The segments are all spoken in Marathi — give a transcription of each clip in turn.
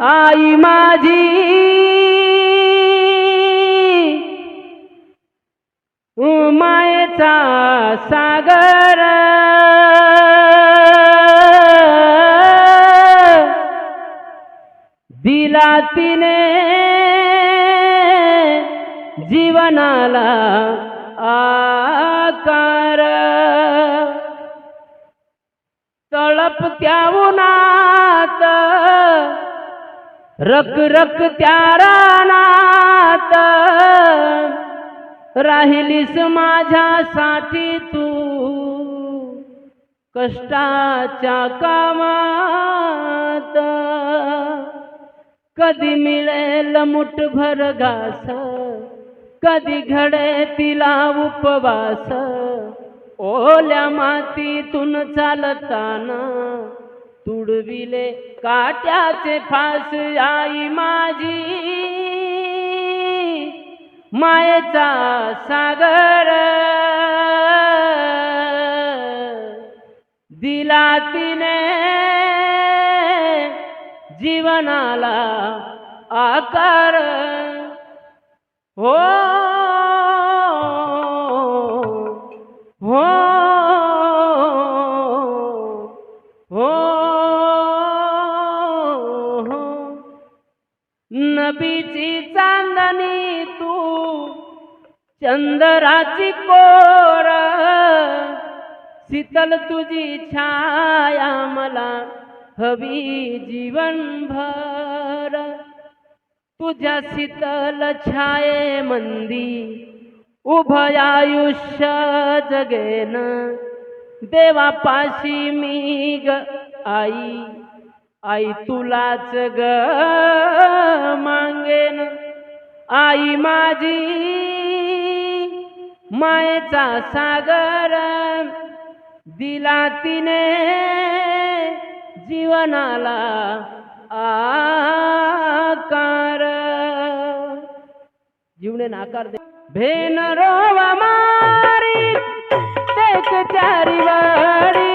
आई माझी. मायेचा सागर. दिला तिने जीवनाला आकार. तळप त्या उन्हात रक रक त्या रानात राहिलीस माझ्यासाठी तू. कष्टाच्या कामात कधी मिळेल मुठभर घास कधी घडे तिला उपवास. ओल्या मातीतून चालताना तुडविले काट्याचे फास आई माझी. मायेचा सागर दिला तिने. जीवनाला आकार. हो हो हो. नबीची चांदणी तू चंद्राची कोर शीतल तुझी छाया मला हवी जीवनभर. तुझ्या शीतल छाये मंदी उभय आयुष्य जगेन. देवापाशी मी ग आई. आई तुलाच ग मांगेन. आई माझी मायेचा सागर दिला तिने जीवनाला आकार. जीवने आकार दे. भेन रोवा मारी तेक चारी वाडी.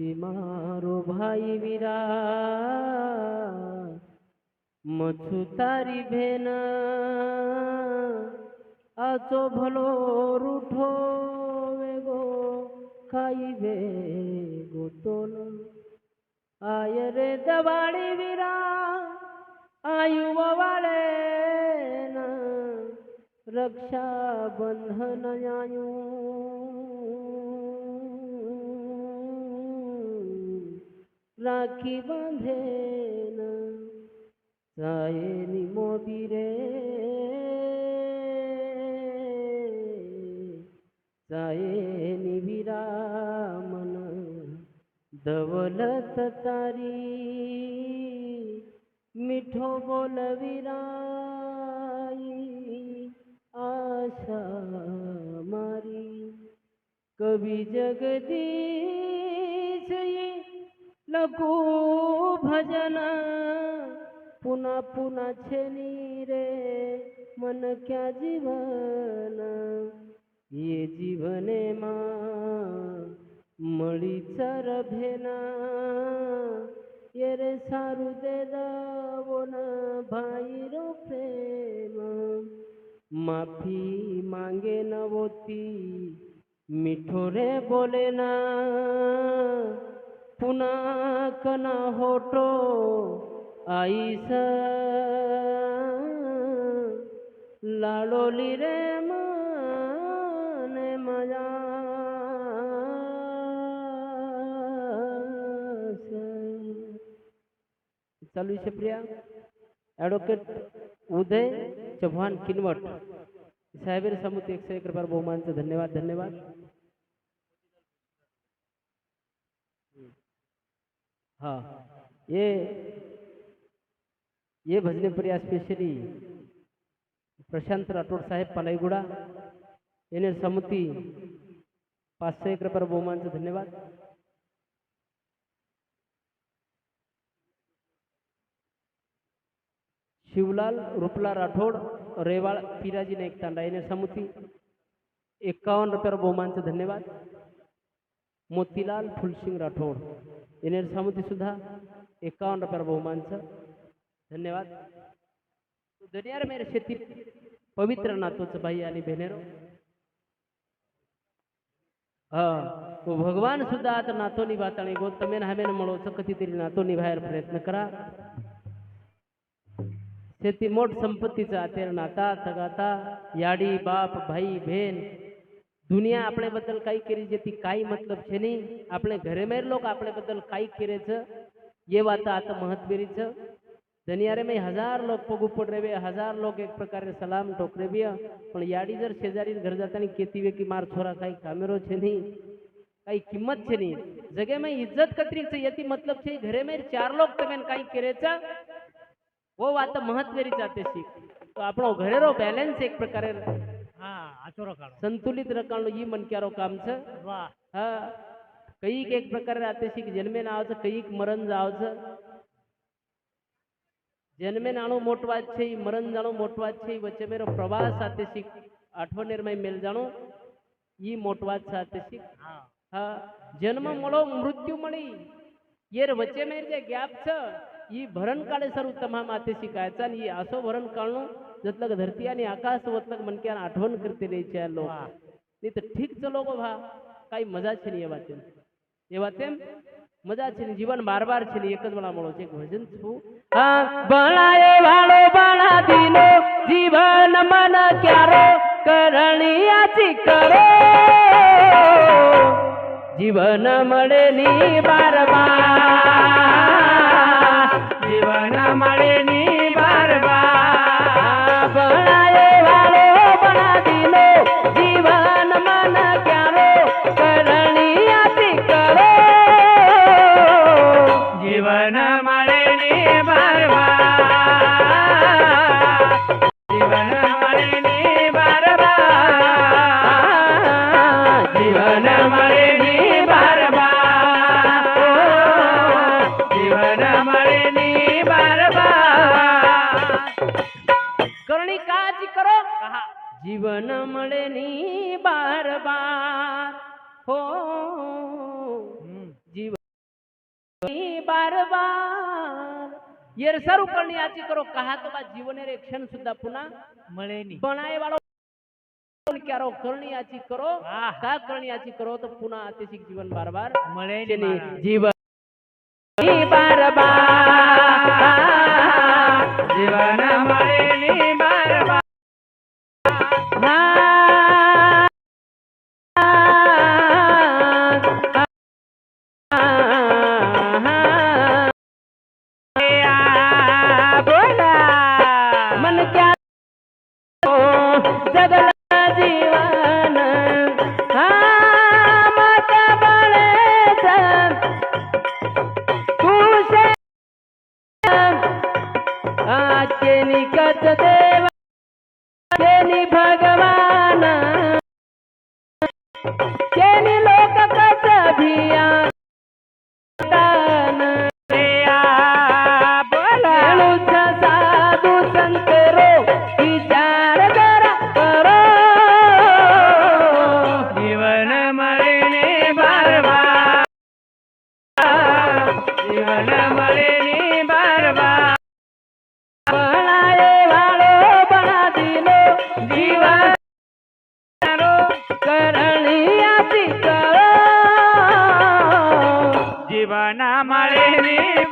মারো ভাই বিরা। মছু তারি ভেনা। আচ ভালো রুঠো গো, খাইবে গোতল। আয় রে দবাড়ি বিরা, আয়ু বাবারে না। রক্ষা বন্ধন আয়ু। રાખી બાંધે સાયની મોબી રે સાયની વિરામન દવલત તારી મીઠો બોલ વિરાઈ આશા મારી કવિ જગદીશ લખુ ભજન પુના પુના છેની રે મન ક્યાં જીવન એ જીવને માં મળી ચર ભેના એ રે સારું દે દવો ના ભાઈ રો પ્રેમ માફી માંગે નવોતી મીઠો રે બોલે पुन्हा कना होटो आईस। लाडोली रे माने मजा। चालू आहे प्रिया ॲडव्होकेट उदय चव्हाण किनवट। साहेबीर समुती एकशे एक रुपयावर बहुमानचं धन्यवाद धन्यवाद। हाँ. ये ये भजने प्रिया स्पेशली प्रशांत राठोड साहेब पलाईगुडा येणे समुती पाचशे एक रुपये बहुमानचं धन्यवाद. शिवलाल रुपला राठोड रेवाळ पिराजी नाईक तांडा येणे समुती एकावन्न रुपये बहुमानचं धन्यवाद. मोतीलाल फुलसिंग राठोड. एनएरसामध्ये सामुतीसुद्धा एकावन्न रुपयाला बहुमानचं. धन्यवाद. दुनियार मेर शेती पवित्र नातोचं भाई आणि बहिणेरो भगवान सुद्धा आता नातो निभात आणि गोतमेन हमेन म्हणूच कधीतरी नातो निभायला प्रयत्न करा. शेती मोठ संपत्तीचा आतेर नाता तगाता याडी बाप भाई बहीण दुनिया आपणे बद्दल काई केरी छेती काई मतलब छे नी आपणे घरे मेर लोग आपणे बद्दल काई करे ये बात आता महत मेरी छे में हजार लोग पगू पड रेवे हजार लोग एक प्रकार सलाम ठोक रे विया पण याडी जर शेजारी घर जाता नी केती वे की मार छोरा काई कामेरो छे नी काई कीमत छे नी जगे में इज्जत कतरी छे यती मतलब छे घरे में चार लोग तो में काई करे छा वो वात महत जाते सीख तो आपणो घरे रो बैलेंस एक प्रकारे સંતુલિત રકાણું ઈ મનક્યારો કામ છે હા કઈક એક પ્રકારે આતેશિક જન્મે ના આવે છે કઈક મરણ જ આવે છે જન્મે નાણું મોટવા જ છે એ મરણ જાણું મોટવા જ છે એ વચ્ચે મેરો પ્રવાસ સાથે શીખ આઠવનેરમાં મેલ જાણો એ મોટવા જ સાથે શીખ હા જન્મ મળો મૃત્યુ મળી એ વચ્ચે મેર જે ગેપ છે એ ભરણ કાળે સરું તમામ આતે શીખાય છે ને એ આસો ભરણ કાળનું जतलग धरती आणि आकाश वतलग मनक्यान आठवण करते नाही છે लोक વાહ નહીં તો ઠીક ચલો ગો ભા કાંઈ મજા છે નહીં એ વાત એ વાત એમ મજા છે નહીં જીવન બાર બાર છે નહીં એક જ વળા મળો છે એક ભજન છું હા બણાએ વાળો બણા દીનો જીવન મન ક્યારો કરણિયાથી કરો જીવન મળે ની બાર બાર જીવન મળે ની અરજી કરો જીવન મળે ની बार બાર હો જીવન बार બાર येरसर उपरणी याची करो. कहा तो बा जीवन रे क्षण सुद्धा पुन्हा. મળે नी बनाए वालो करणी याची करो. का करणी याची करो? तो पुन्हा अतिशिक जीवन बार बार મળે जीवन बार बार जीवन ಸದ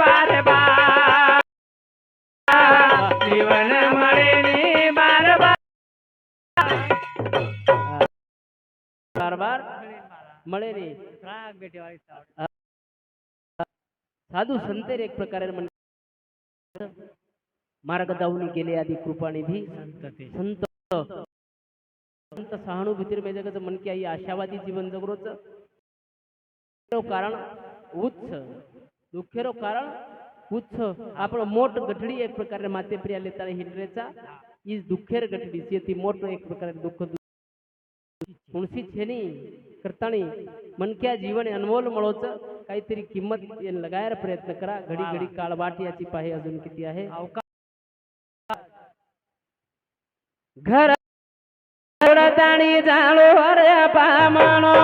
બાર બાર. જીવન મળે નહીં બાર બાર. बार बार મળે નહીં રાગ બેટીવાળી સાવ. साधू संतेर एक प्रकारे म्हण मार्ग दावणी गेले आधी कृपानिधी संतती. संत संत सहानुभूतीर मेजगच मन की आई आशावादी जीवन जगरोच कारण ઉચ્ચ દુઃખેરો કારણ પૂછો આપણો મોટ ગઢડી એક પ્રકારે માથે પ્રિયા લેતા હિંડરેચા ઈ દુઃખેર ગઢડી છે તે મોટો એક પ્રકારે દુઃખ तुळशी छेनी करताणी मनक्या जीवन अनमोल मळोच। काहीतरी किंमत लगायला प्रयत्न करा। घडी घडी काळबाट याची पाहे अजून किती आहे? घर जाणू जाणो अरे पामणो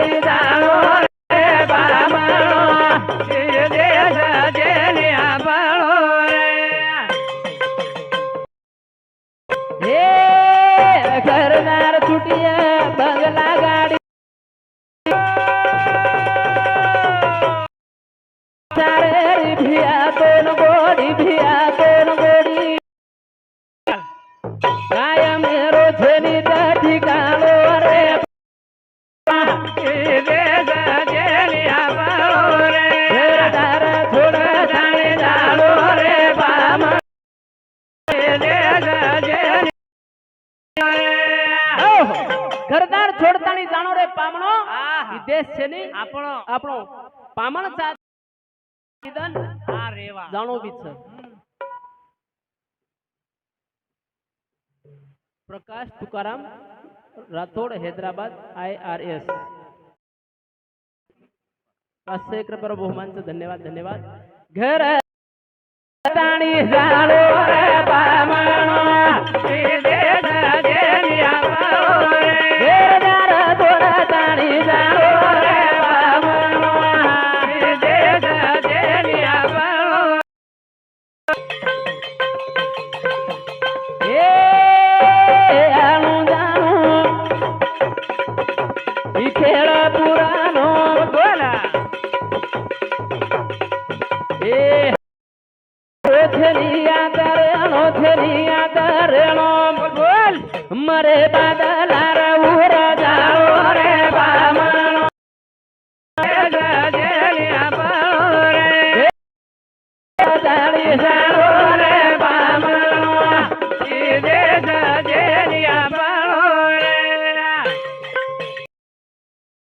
রে પામણ? સાથ નિદન બી છે. પ્રકાશ તુકારામ રાઠોડ હૈદરાબાદ આઈઆરએસ एक रुपये बहुमानचं धन्यवाद धन्यवाद. घर ताणी जाणो আমারে বাদালার